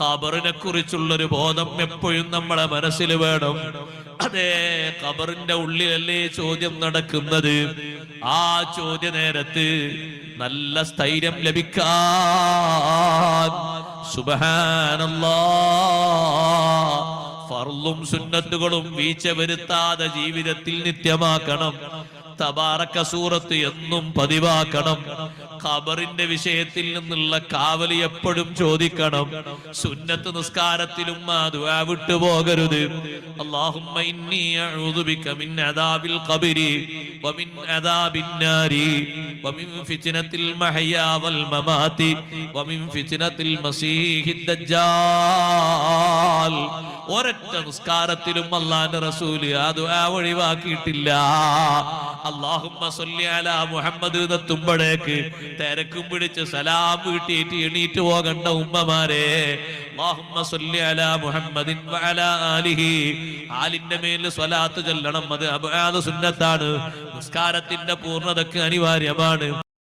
ഖബറിനെ കുറിച്ചുള്ളൊരു ബോധം എപ്പോഴും നമ്മളെ മനസ്സിൽ വേണം. അതെ ഖബറിന്റെ ഉള്ളിലല്ലേ ചോദ്യം നടക്കുന്നത്? ആ ചോദ്യ നേരത്ത് നല്ല സ്ഥൈര്യം ലഭിക്കാൻ ഫർളും സുന്നത്തുകളും വീഴ്ച വരുത്താതെ ജീവിതത്തിൽ നിത്യമാക്കണം. തബാറക്ക സൂറത്ത് എന്നും പതിവാക്കണം. ഖബറിന്റെ വിഷയത്തിൽ നിന്നുള്ള കാവലി എപ്പോഴും ചോദിക്കണം. സുന്നത്ത് നിസ്കാരത്തിലും ആ ദുആ വിട്ടുപോകരുത് അല്ലാഹുമ്മ ഇന്നി അഊദു ബിക മിൻ അദാബിൽ ഖബരി വമിൻ അദാബിൻ നാരി വമിൻ ഫിത്നത്തിൽ മഹയാ വൽ മമാതി വമിൻ ഫിത്നത്തിൽ മസീഹിദ് ദജ്ജാൽ. ഒരൊറ്റ നിസ്കാരത്തിലും അള്ളാന്റെ റസൂൽ ആ ദുആ ഒഴിവാക്കിയിട്ടില്ല. അള്ളാഹുമ്മ സല്ലി അലാ മുഹമ്മദ് തുമ്പടേക്ക് തിരക്കും പിടിച്ച് സലാം വീട്ടിയിട്ട് എണീറ്റ് പോകണ്ട ഉമ്മമാരെ. അല്ലാഹുമ്മ സല്ലി അലാ മുഹമ്മദിൻ ആലിഹി. ആലിന്റെ മേൽ സ്വലാത്ത് ചൊല്ലണം. അത് അബാദ സുന്നത്താണ്. നിസ്കാരത്തിന്റെ പൂർണതക്ക് അനിവാര്യമാണ്.